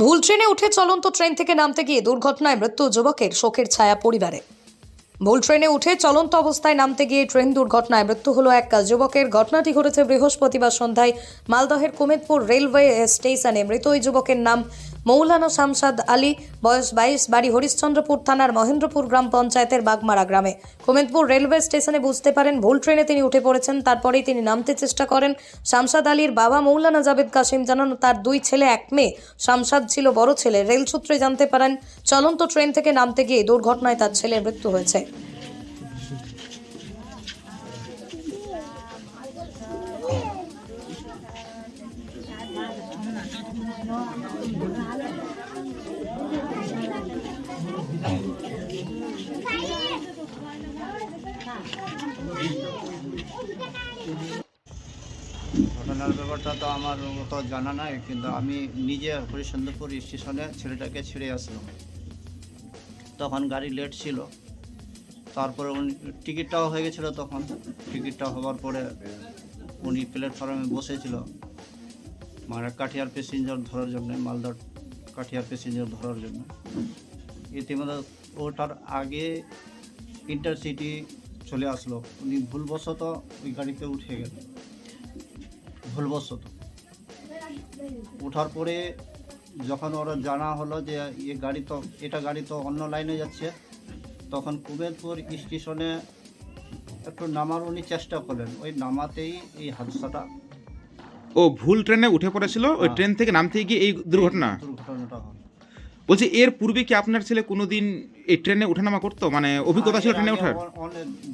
ভুল ট্রেনে উঠে চলন্ত ট্রেন থেকে নামতে গিয়ে দুর্ঘটনায় মৃত্যু যুবকের শোকের ছায়া পরিবারে। ভুল ট্রেনে উঠে চলন্ত অবস্থায় নামতে গিয়ে ট্রেন দুর্ঘটনায় মৃত্যু হলো এক যুবকের। ঘটনাটি ঘটেছে বৃহস্পতিবার সন্ধ্যায় মালদহের কুমেদপুর রেলওয়ে স্টেশনে। মৃত ওই যুবকের নাম মৌলানা শামসাদ আলী, বয়স বাইশ, বাড়ি হরিশ্চন্দ্রপুর থানার মহেন্দ্রপুর গ্রাম পঞ্চায়েতের বাগমারা গ্রামে। কুমেদপুর রেলওয়ে স্টেশনে বুঝতে পারেন, ভুল ট্রেনে তিনি উঠে পড়েছেন, তারপরেই তিনি নামতে চেষ্টা করেন। শামসাদ আলীর বাবা মৌলানা জাবেদ কাসিম জানান, তার দুই ছেলে, এক মেয়ে। শামসাদ ছিল বড় ছেলে। রেল সূত্রে জানতে পারেন, চলন্ত ট্রেন থেকে নামতে গিয়ে দুর্ঘটনায় তার ছেলের মৃত্যু হয়েছে। ঘটনার ব্যাপারটা তো আমার অত জানা নাই, কিন্তু আমি নিজে হরিশ্চন্দ্রপুর স্টেশনে ছেলেটাকে ছেড়ে আসলাম। তখন গাড়ি লেট ছিল। তারপরে উনি টিকিটটাও হয়ে গেছিল তখন। টিকিটটা হওয়ার পরে উনি প্ল্যাটফর্মে বসেছিল। কাঠিয়ার প্যাসেঞ্জার ধরার জন্য, মালদার কাঠিয়ার প্যাসেঞ্জার ধরার জন্য। ইতিমধ্যে ওটার আগে ইন্টারসিটি চলে আসলো। উনি ভুলবশত ওই গাড়িতে উঠে গেল ভুলবশত। ওঠার পরে যখন ওরা জানা হলো যে এ গাড়ি তো, এটা গাড়ি তো অন্য লাইনে যাচ্ছে, তখন কুবেরপুর স্টেশনে একটু নামার উনি চেষ্টা করলেন। ওই নামাতেই এই হাদসাটা ও ভুল ট্রেনে উঠে পড়েছিল ওই হ্যাঁ। ট্রেন থেকে নামতে গিয়ে এই দুর্ঘটনা? দুর্ঘটনাটা বলছি এর পূর্বে কি আপনার ছেলে কোনোদিন এই ট্রেনে ওঠানামা করতো? মানে অভিজ্ঞতা ছিল ট্রেনে ওঠার?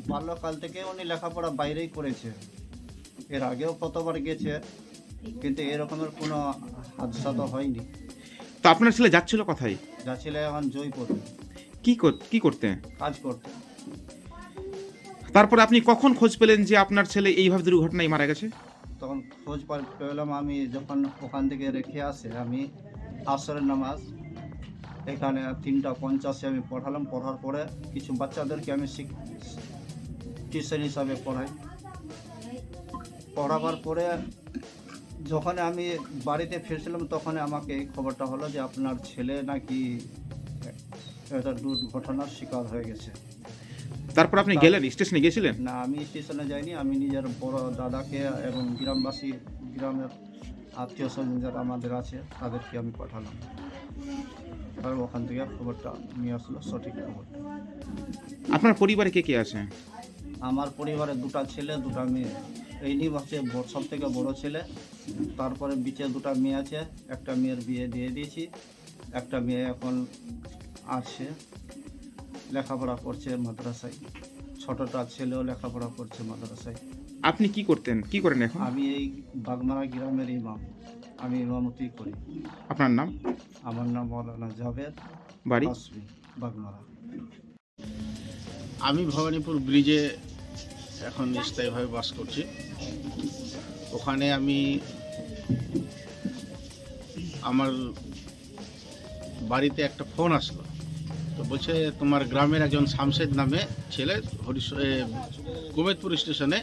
বাল্যকাল থেকে উনি লেখাপড়া বাইরেই করেছে। এর আগেও কতবার গেছে কিন্তু এরকমের কোনো হাদসা তো হয়নি। তো আপনার ছেলে যাচ্ছিল কোথায়? যা ছিল এখন জয়পুর। কি কর- কি করতে? কাজ করতে। তারপরে আপনি কখন খোঁজ পেলেন যে আপনার ছেলে এইভাবে দুর্ঘটনায় মারা গেছে? তখন খোঁজ পেলাম আমি যখন ওখান থেকে রেখে আসে আমি আসরের নামাজ। এখানে তিনটা পঞ্চাশে আমি পড়ালাম। পড়ার পরে কিছু বাচ্চাদেরকে আমি শিখ- টিউশন হিসাবে পড়াই। পড়াবার পরে যখন আমি বাড়িতে ফিরছিলাম তখন আমাকে এই খবরটা হলো যে আপনার ছেলে নাকি একটা দুর্ঘটনার শিকার হয়ে গেছে। তারপর আপনি গেলেন স্টেশনে গিয়েছিলেন? না আমি স্টেশনে যাইনি আমি নিজের বড় দাদাকে এবং গ্রামবাসী গ্রামের আত্মীয় স্বজন যারা আমাদের আছে তাদেরকে আমি পাঠালাম। আর ওখান থেকে খবরটা নিয়ে আসলো সঠিক খবর। আপনার পরিবারে কে কে আছে? আমার পরিবারে দুটো ছেলে দুটো মেয়ে। এই নিয়ে হচ্ছে সব থেকে বড় ছেলে তারপরে বিচে দুটো মেয়ে আছে একটা মেয়ের বিয়ে দিয়ে দিয়েছি একটা মেয়ে এখন আছে লেখাপড়া করছে মাদ্রাসায়। ছোটটা ছেলেও লেখাপড়া করছে মাদ্রাসায়। আপনি কি করতেন? কি করেন এখন? আমি এই বাগমারা গ্রামের ইমাম। আমি ইমামতি করি। আপনার নাম? আমার নাম মৌলানা জাভেদ। বাড়ি? বাগমারা। আমি ভবানীপুর ব্রিজে এখন স্থায়ীভাবে বাস করছি। ওখানে আমি আমার বাড়িতে একটা ফোন আসলো। তো বলছে তোমার গ্রামের একজন শামশেদ নামে ছেলে হরিশ কুমেদপুর স্টেশনে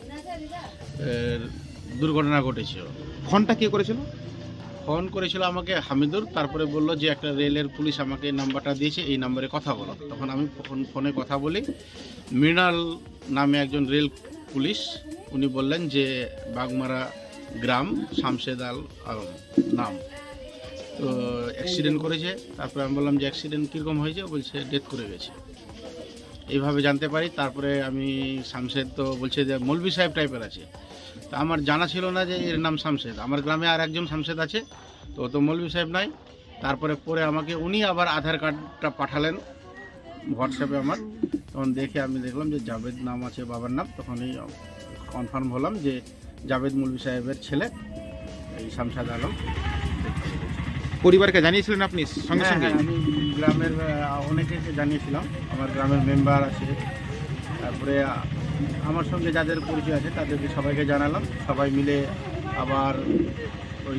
দুর্ঘটনা ঘটেছিল ফোনটা কে করেছিল? ফোন করেছিল আমাকে হামিদুর তারপরে বলল যে একটা রেলের পুলিশ আমাকে এই নাম্বারটা দিয়েছে এই নাম্বারে কথা বলো। তখন আমি ফোন ফোনে কথা বলি। মৃণাল নামে একজন রেল পুলিশ উনি বললেন যে বাগমারা গ্রাম শামশেদ আল আলম নাম। তো অ্যাক্সিডেন্ট করেছে, তারপরে আমি বললাম যে অ্যাক্সিডেন্ট কীরকম হয়েছে বলছে ডেথ করে গেছে। এইভাবে জানতে পারি, তারপরে আমি শামশেদ তো বলছে যে মৌলভি সাহেব টাইপের আছে। তা আমার জানা ছিল না যে এর নাম শামশেদ আমার গ্রামে আর একজন শামশেদ আছে, তো তো মৌলভি সাহেব নাই তারপরে পরে আমাকে উনি আবার আধার কার্ডটা পাঠালেন হোয়াটসঅ্যাপে আমার। তখন দেখে আমি দেখলাম যে জাভেদ নাম আছে, বাবার নাম। তখনই কনফার্ম হলাম যে জাভেদ মৌলভি সাহেবের ছেলে, এই শামসাদ আলম। পরিবারকে জানিয়েছিলেন আপনি সঙ্গে হ্যাঁ, সঙ্গে? হ্যাঁ, আমি গ্রামের আহ, অনেকেকে জানিয়েছিলাম আমার গ্রামের মেম্বার আছে। তারপরে আহ, আমার সঙ্গে যাদের পরিচয় আছে তাদেরকে সবাইকে জানালাম। সবাই মিলে আবার ওই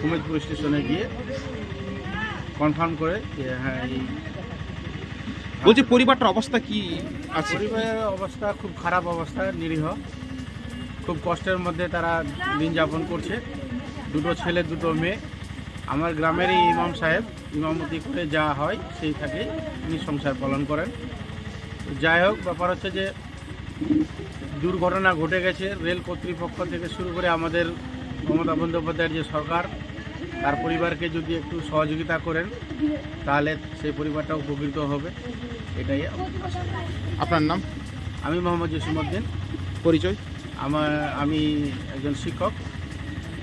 কুমেদপুর স্টেশনে গিয়ে কনফার্ম করে যে হ্যাঁ এই বলছি পরিবারটার অবস্থা কি আছে? পরিবারের অবস্থা খুব খারাপ অবস্থা নিরীহ। খুব কষ্টের মধ্যে তারা দিন যাপন করছে। দুটো ছেলে দুটো মেয়ে। আমার গ্রামেরই ইমাম সাহেব ইমামতি করে যা হয় সেই থাকে তিনি সংসার পালন করেন। যাই হোক ব্যাপার হচ্ছে যে দুর্ঘটনা ঘটে গেছে রেল কর্তৃপক্ষ থেকে শুরু করে আমাদের মমতা বন্দ্যোপাধ্যায়ের যে সরকার তার পরিবারকে যদি একটু সহযোগিতা করেন তাহলে সেই পরিবারটা উপকৃত হবে এটাই আপনার নাম? আমি মোহাম্মদ জসিমউদ্দিন। পরিচয়? আমার আমি একজন শিক্ষক।